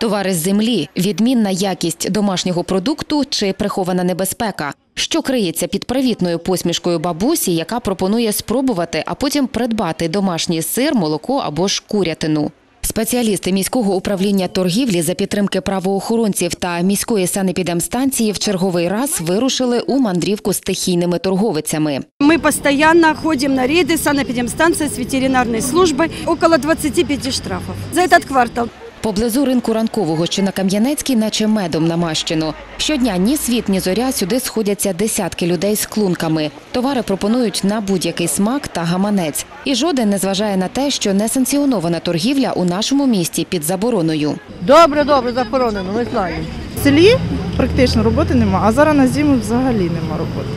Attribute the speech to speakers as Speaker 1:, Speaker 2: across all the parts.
Speaker 1: Товари з землі, відмінна якість домашнього продукту чи прихована небезпека. Що криється під привітною посмішкою бабусі, яка пропонує спробувати, а потім придбати домашній сир, молоко або ж курятину. Спеціалісти міського управління торгівлі за підтримки правоохоронців та міської санепідемстанції в черговий раз вирушили у мандрівку з стихійними торговицями.
Speaker 2: Мы постоянно ходим на рейды санэпидемстанции с ветеринарной службой. Около 25 штрафов за этот квартал.
Speaker 1: Поблизу ринку ранкового, що на Кам'янецькій, наче медом намащено. Щодня ні світ, ні зоря сюди сходяться десятки людей з клунками. Товари пропонують на будь-який смак та гаманець. І жоден не зважає на те, що несанкціонована торгівля у нашому місті під забороною.
Speaker 3: Добре, добре, заборонено, ми знаємо.
Speaker 4: В селі практично роботи нема, а зараз на зиму взагалі нема роботи.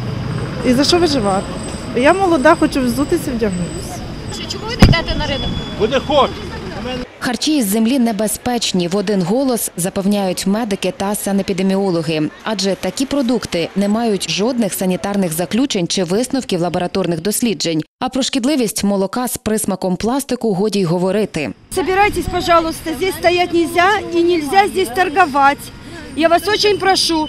Speaker 4: І за що виживати? Я молода, хочу взутися, вдягнутися.
Speaker 5: Буде ход.
Speaker 1: Харчі із землі небезпечні в один голос запевняють медики та санепідеміологи, адже такі продукти не мають жодних санітарних заключень чи висновків лабораторних досліджень. А про шкідливість молока з присмаком пластику годі й говорити.
Speaker 2: Собирайтесь, пожалуйста, здесь стоять нельзя и нельзя здесь торговать. Я вас очень прошу.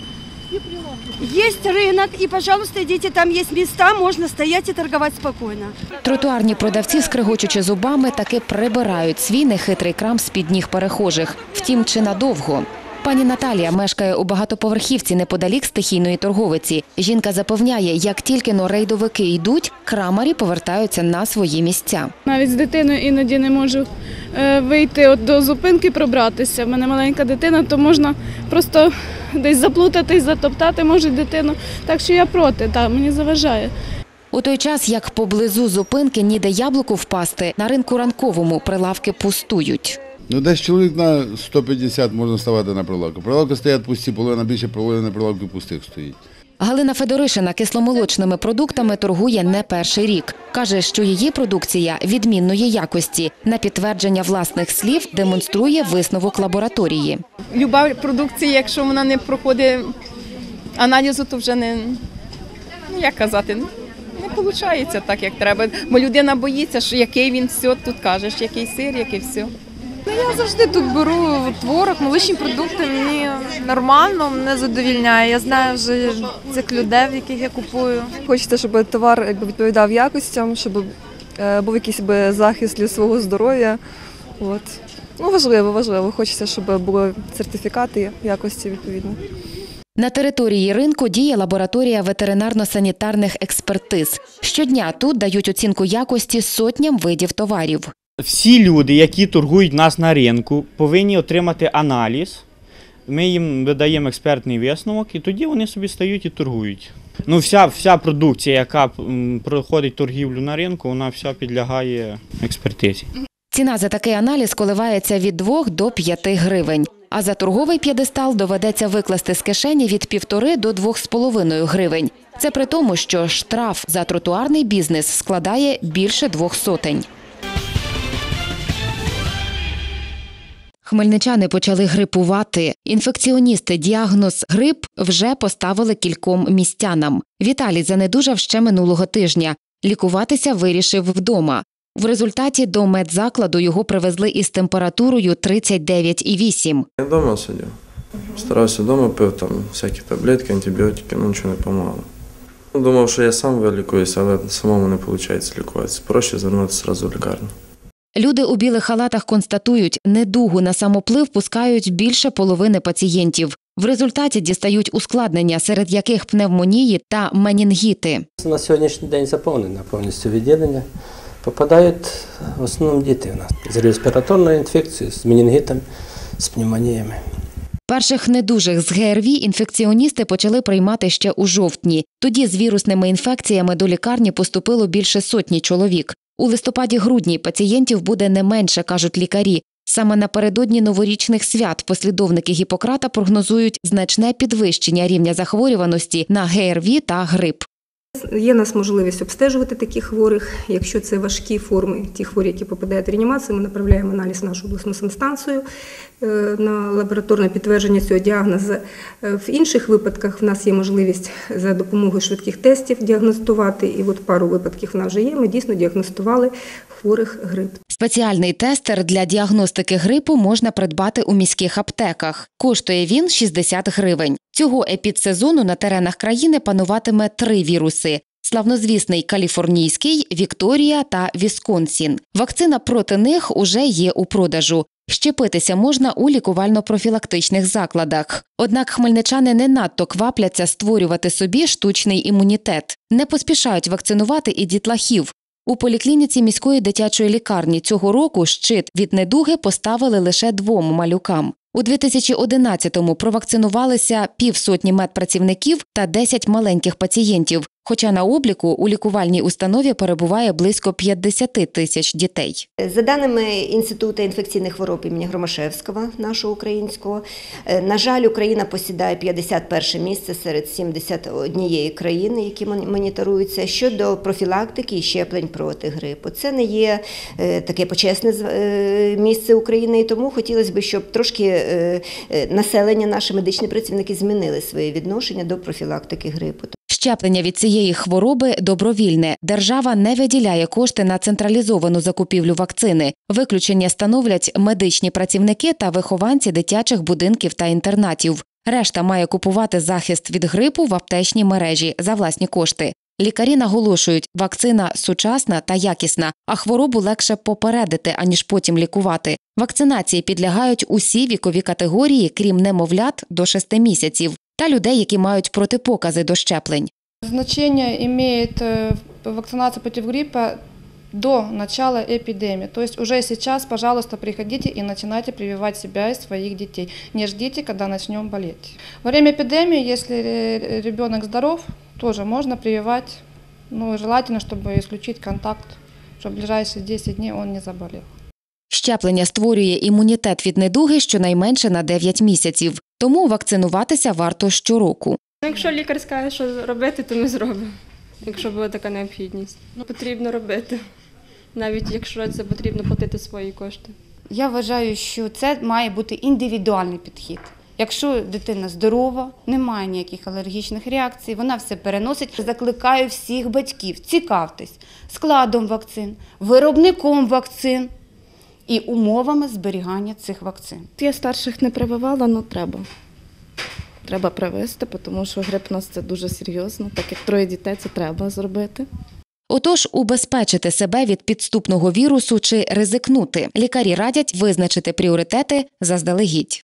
Speaker 2: Есть рынок, и, пожалуйста, идите, там есть места, можно стоять и торговать спокойно.
Speaker 1: Тротуарні продавці, скригочучи зубами, таки прибирають свій нехитрий крам з під ніг перехожих. Втім, чи надовго. Пані Наталія мешкає у багатоповерхівці неподалік стихійної торговиці. Жінка запевняє, як тільки но рейдовики йдуть, крамарі повертаються на свої місця.
Speaker 6: Навіть з дитиною іноді не можу е, вийти от до зупинки пробратися. В мене маленька дитина, то можна просто десь заплутатись, затоптати може дитину. Так що я проти, так, мені заважає.
Speaker 1: У той час, як поблизу зупинки ніде яблуку впасти, на ринку ранковому прилавки пустують.
Speaker 7: Ну, десь чоловік на 150 можна ставати на прилавку. Прилавки стоять пусті, половина більше половини прилавків пустих стоїть.
Speaker 1: Галина Федоришина кисломолочними продуктами торгує не перший рік. Каже, що її продукція відмінної якості. На підтвердження власних слів демонструє висновок лабораторії.
Speaker 8: Люба продукція, якщо вона не проходить аналізу, то вже не, ну як казати, не виходить так, як треба. Бо людина боїться, що який він все, тут кажеш, який сир, який все.
Speaker 9: Я завжди тут беру творог, молочні продукти. Мені нормально, мене задовільняє. Я знаю вже цих людей, в яких я купую.
Speaker 10: Хочеться, щоб товар якби, відповідав якостям, щоб е, був якийсь би, захист для свого здоров'я. От. Ну, важливо, важливо. Хочеться, щоб були сертифікати якості відповідно.
Speaker 1: На території ринку діє лабораторія ветеринарно-санітарних експертиз. Щодня тут дають оцінку якості сотням видів товарів.
Speaker 5: Всі люди, які торгують нас на ринку, повинні отримати аналіз. Ми їм видаємо експертний висновок, і тоді вони собі стають і торгують. Ну, вся, вся продукція, яка проходить торгівлю на ринку, вона вся підлягає експертизі.
Speaker 1: Ціна за такий аналіз коливається від 2 до 5 гривень. А за торговий п'єдестал доведеться викласти з кишені від півтори до двох з половиною гривень. Це при тому, що штраф за тротуарний бізнес складає більше двох сотень. Хмельничани почали грипувати. Інфекціоністи діагноз грип вже поставили кільком містянам. Віталій занедужав ще минулого тижня. Лікуватися вирішив вдома. В результаті до медзакладу його привезли із температурою 39,8.
Speaker 11: Я вдома сидів. Старався вдома, пив там всякі таблетки, антибіотики, ну нічого не допомагало. Думав, що я сам вилікуюся, але самому не виходить лікуватися. Проще звернутися одразу в лікарню.
Speaker 1: Люди у білих халатах констатують, недугу на самоплив пускають більше половини пацієнтів. В результаті дістають ускладнення, серед яких пневмонії та менінгіти.
Speaker 12: На сьогоднішній день заповнено повністю відділення. Попадають в основному діти у нас з респіраторною інфекцією, з менінгітом, з пневмоніями.
Speaker 1: Перших недужих з ГРВІ інфекціоністи почали приймати ще у жовтні. Тоді з вірусними інфекціями до лікарні поступило більше сотні чоловік. У листопаді-грудні пацієнтів буде не менше, кажуть лікарі. Саме напередодні новорічних свят послідовники Гіппократа прогнозують значне підвищення рівня захворюваності на ГРВІ та грип.
Speaker 13: Є нас можливість обстежувати таких хворих. Якщо це важкі форми, ті хворі, які попадають в реанімацію, ми направляємо аналіз в нашу обласну санстанцію на лабораторне підтвердження цього діагнозу. Е, В інших випадках в нас є можливість за допомогою швидких тестів діагностувати. І от пару випадків в нас вже є. Ми дійсно діагностували хворих грип.
Speaker 1: Спеціальний тестер для діагностики грипу можна придбати у міських аптеках. Коштує він 60 гривень. Цього епідсезону на теренах країни пануватиме три віруси. Славнозвісний каліфорнійський, Вікторія та Вісконсін. Вакцина проти них уже є у продажу. Щепитися можна у лікувально-профілактичних закладах. Однак хмельничани не надто квапляться створювати собі штучний імунітет. Не поспішають вакцинувати і дітлахів. У поліклініці міської дитячої лікарні цього року щит від недуги поставили лише двом малюкам. У 2011-му провакцинувалися півсотні медпрацівників та 10 маленьких пацієнтів. Хоча на обліку у лікувальній установі перебуває близько 50 тисяч дітей.
Speaker 14: За даними Інституту інфекційних хвороб імені Громашевського, нашого українського, е, на жаль, Україна посідає 51 місце серед 71 країни, які мон- моніторуються щодо профілактики і щеплень проти грипу. Це не є е, таке почесне е, місце України, і тому хотілося б, щоб трошки населення, наші медичні працівники змінили своє відношення до профілактики грипу.
Speaker 1: Щеплення від цієї хвороби добровільне. Держава не виділяє кошти на централізовану закупівлю вакцини. Виключення становлять медичні працівники та вихованці дитячих будинків та інтернатів. Решта має купувати захист від грипу в аптечній мережі за власні кошти. Лікарі наголошують, вакцина сучасна та якісна, а хворобу легше попередити, аніж потім лікувати. Вакцинації підлягають усі вікові категорії, крім немовлят до 6 місяців, та людей, які мають протипокази до щеплень.
Speaker 15: Значение имеет э, вакцинация против гриппа до начала эпидемии. То есть уже сейчас, пожалуйста, приходите и начинайте прививать себя и своих детей. Не ждите, когда начнем болеть. Во время эпидемии, если э, ребенок здоров, тоже можно прививать. Ну, желательно, чтобы исключить контакт, чтобы в ближайшие 10 дней он не заболел.
Speaker 1: Щеплення створює імунітет від недуги щонайменше на 9 місяців, тому вакцинуватися варто щороку.
Speaker 16: Ну, Якщо лікар скаже, що робити, то ми зробимо. Якщо буде така необхідність. Ну, потрібно робити, навіть якщо це потрібно платити свої кошти.
Speaker 17: Я вважаю, що це має бути індивідуальний підхід. Якщо дитина здорова, немає ніяких алергічних реакцій, вона все переносить. Закликаю всіх батьків, цікавтесь складом вакцин, виробником вакцин і умовами зберігання цих вакцин.
Speaker 6: Я старших не прививала, але треба. Треба привезти, тому що грип у нас це дуже серйозно. Так як троє дітей, це треба зробити.
Speaker 1: Отож, убезпечити себе від підступного вірусу чи ризикнути. Лікарі радять визначити пріоритети заздалегідь.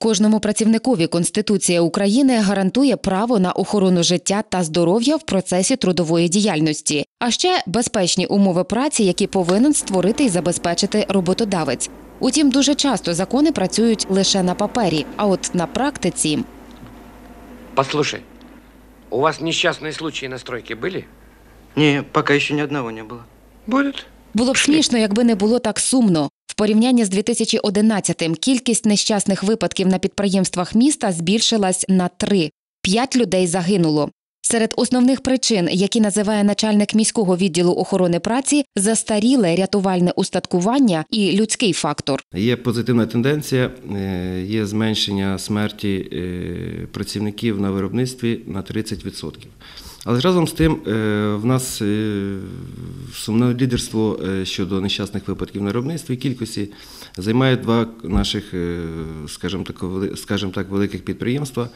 Speaker 1: Кожному працівникові Конституція України гарантує право на охорону життя та здоров'я в процесі трудової діяльності, а ще безпечні умови праці, які повинен створити і забезпечити роботодавець. Утім, дуже часто закони працюють лише на папері, а от на практиці
Speaker 18: Послушай, у вас несчастные случаи на стройке были?
Speaker 19: Не, пока еще ни одного не было.
Speaker 18: Будут.
Speaker 1: Було б смішно, якби не було так сумно. В порівнянні з 2011-м кількість нещасних випадків на підприємствах міста збільшилась на три. П'ять людей загинуло. Серед основних причин, які називає начальник міського відділу охорони праці, застаріле рятувальне устаткування і людський фактор.
Speaker 20: Є позитивна тенденція, е, є зменшення смерті е, працівників на виробництві на 30%. Але разом з тим е, в нас сумне лідерство щодо нещасних випадків на виробництві кількості займає два наших, скажімо так, скажімо так, великих підприємства,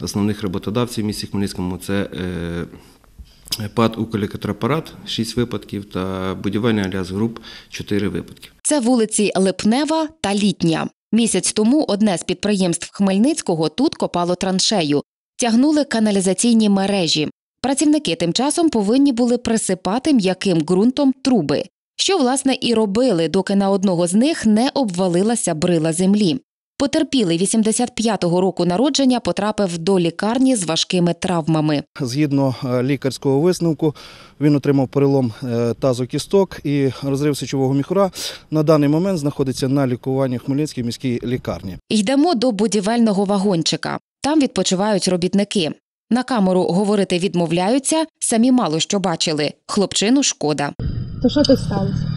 Speaker 20: основних роботодавців в місті Хмельницькому. Це е, ПАД «Укрлектрапарат» 6 випадків та будівельний Альяс Груп 4 випадки.
Speaker 1: Це вулиці Липнева та Літня. Місяць тому одне з підприємств Хмельницького тут копало траншею, тягнули каналізаційні мережі. Працівники тим часом повинні були присипати м'яким ґрунтом труби, що власне і робили, доки на одного з них не обвалилася брила землі. Потерпілий 85-го року народження потрапив до лікарні з важкими травмами.
Speaker 21: Згідно е, лікарського висновку, він отримав перелом е, тазокісток і розрив сечового міхура. На даний момент знаходиться на лікуванні в Хмельницькій міській лікарні.
Speaker 1: Йдемо до будівельного вагончика. Там відпочивають робітники. На камеру говорити відмовляються, самі мало що бачили. Хлопчину шкода.
Speaker 22: То що тут сталося?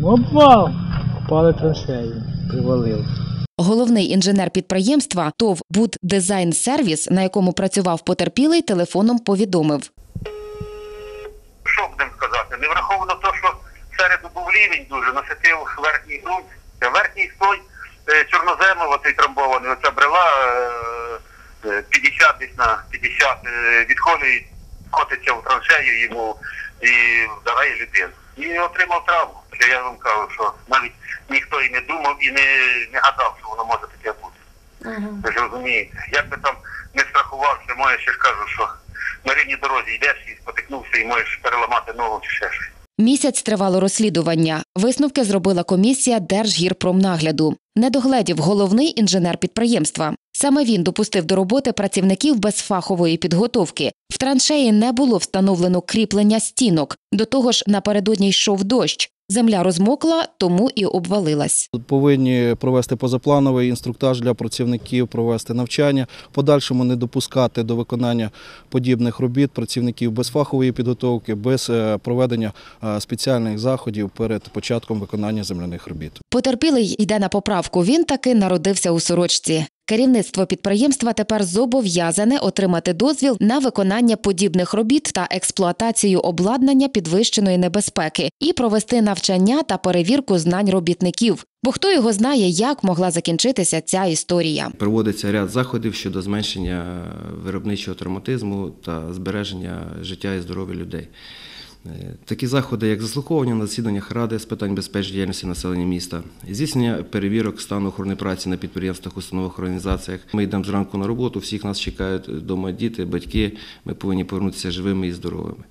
Speaker 23: Ну, обвал. Впали траншеї, привалив.
Speaker 1: Головний інженер підприємства ТОВ «Буддизайн Сервіс», на якому працював потерпілий, телефоном повідомив.
Speaker 24: що будемо сказати, не враховано те, що середу був рівень дуже, насипив верхній ґрунт, верхній слой е, чорнозему, оцей трамбований, оця брела е, е, 50 десь на 50 е, відходить, котиться в траншею йому і вдарає людину. І отримав травму. Що я вам кажу, що навіть ніхто і не думав, і не, не гадав, що воно може таке бути. Ви ж розумієте, як би там не страхувався, моє ще ж кажу, що на рівній дорозі йдеш і спотикнувся, і можеш переламати ногу чи ще щось.
Speaker 1: Місяць тривало розслідування. Висновки зробила комісія Держгірпромнагляду. Не догледів головний інженер підприємства. Саме він допустив до роботи працівників без фахової підготовки. В траншеї не було встановлено кріплення стінок. До того ж, напередодні йшов дощ. Земля розмокла, тому і обвалилась.
Speaker 21: Повинні провести позаплановий інструктаж для працівників, провести навчання, в подальшому не допускати до виконання подібних робіт працівників без фахової підготовки, без е, проведення е, спеціальних заходів перед початком виконання земляних робіт.
Speaker 1: Потерпілий йде на поправку. Він таки народився у сорочці. Керівництво підприємства тепер зобов'язане отримати дозвіл на виконання подібних робіт та експлуатацію обладнання підвищеної небезпеки і провести навчання та перевірку знань робітників. Бо хто його знає, як могла закінчитися ця історія.
Speaker 20: Проводиться ряд заходів щодо зменшення виробничого травматизму та збереження життя і здоров'я людей. Е, Такі заходи, як заслуховування на засіданнях Ради з питань безпечної діяльності населення міста, здійснення перевірок стану охорони праці на підприємствах, установах, організаціях. Ми йдемо зранку на роботу, всіх нас чекають вдома діти, батьки. Ми повинні повернутися живими і здоровими.